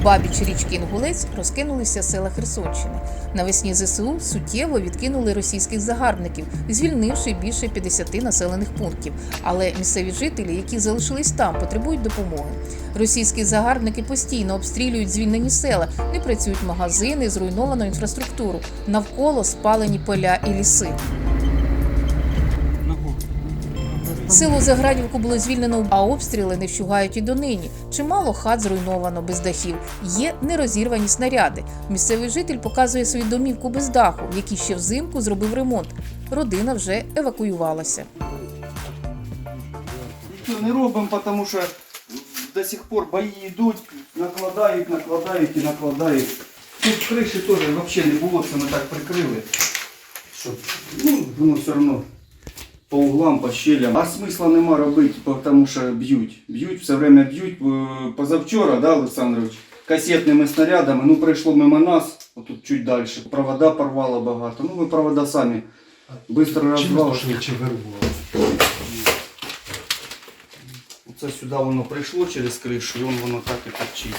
Обабіч річки Інгулець розкинулися села Херсонщини. Навесні ЗСУ суттєво відкинули російських загарбників, звільнивши більше 50 населених пунктів. Але місцеві жителі, які залишились там, потребують допомоги. Російські загарбники постійно обстрілюють звільнені села, не працюють магазини, зруйновано інфраструктуру. Навколо спалені поля і ліси. Село Заградівку було звільнено, а обстріли не вщугають і донині. Чимало хат зруйновано без дахів. Є нерозірвані снаряди. Місцевий житель показує свою домівку без даху, в якій ще взимку зробив ремонт. Родина вже евакуювалася. Не робимо, тому що до сих пор бої йдуть, накладають, накладають і накладають. Тут криші теж взагалі не було, це ми так прикрили. Щоб, ну, воно все одно по углам, по щелям. А смисла нема робити, тому що б'ють. Б'ють, все время б'ють. Е, Позавчора, да, Олександрович, касетними снарядами, ну прийшло мимо нас, отут чуть далі. Провода порвало багато. Ну ми провода самі швидко Чим розбрали. швидше вирвало? Оце сюди воно прийшло через кришу, і он воно так і торчить.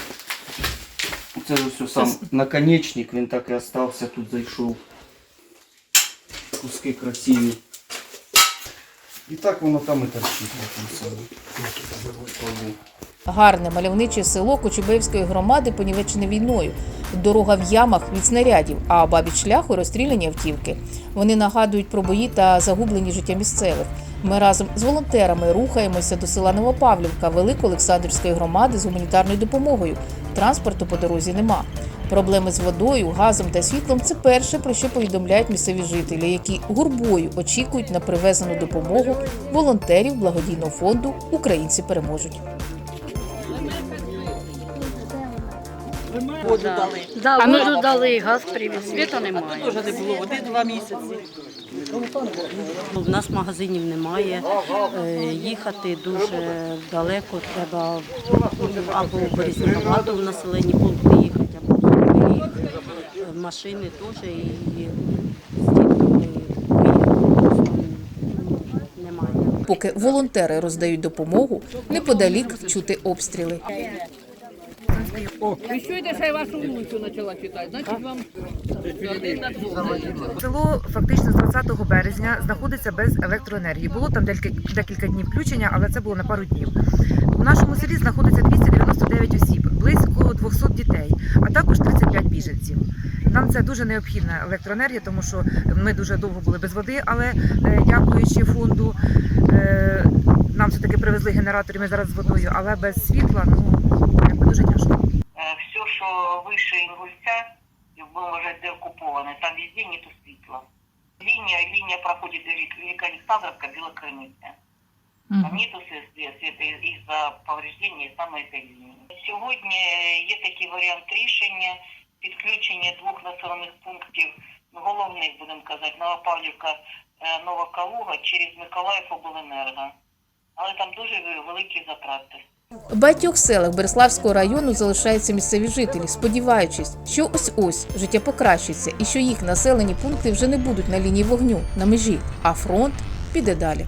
Це все сам наконечник, він так і остався, тут зайшов. Куски красиві. І так воно там і торчить. Гарне мальовниче село Кочубеївської громади понівечене війною. Дорога в ямах від снарядів, а обабіч шляху розстріляні автівки. Вони нагадують про бої та загублені життя місцевих. Ми разом з волонтерами рухаємося до села Новопавлівка Великоолександрівської громади з гуманітарною допомогою. Транспорту по дорозі нема. Проблеми з водою, газом та світлом це перше, про що повідомляють місцеві жителі, які гурбою очікують на привезену допомогу волонтерів благодійного фонду Українці переможуть. Воду дали. Да, воду дали, газ привіз, світа немає. Теж не було води два місяці. У нас магазинів немає, е, їхати дуже далеко, треба або в Березнігавату в населені пункти їхати, або в Кривий Ріг. Е, Машини теж і немає. Поки волонтери роздають допомогу, неподалік чути обстріли. Ви чуєте, що я вашу вулицю почала читати? Значить, вам. Село фактично з 20 березня знаходиться без електроенергії. Було там декілька, днів включення, але це було на пару днів. У нашому селі знаходиться 299 осіб, близько 200 дітей, а також 35 біженців. Нам це дуже необхідна електроенергія, тому що ми дуже довго були без води, але е, дякуючи фонду, е, нам все таки привезли генератори. Ми зараз з водою, але без світла ну дуже тяжко. Що вище Інгульця, будемо вже деокуповане, там везде нету світла. Лінія, лінія проходить Велика Александровка, Біла Криниця. Там нету света із-за повреждення саме цієї лінії. Сьогодні є такий варіант рішення підключення двох населених пунктів, головних, будемо казати, Новопавлівка, е, Нова Калуга через Миколаїв обленерго. Але там дуже великі затрати. В багатьох селах Береславського району залишаються місцеві жителі, сподіваючись, що ось ось життя покращиться і що їх населені пункти вже не будуть на лінії вогню на межі, а фронт піде далі.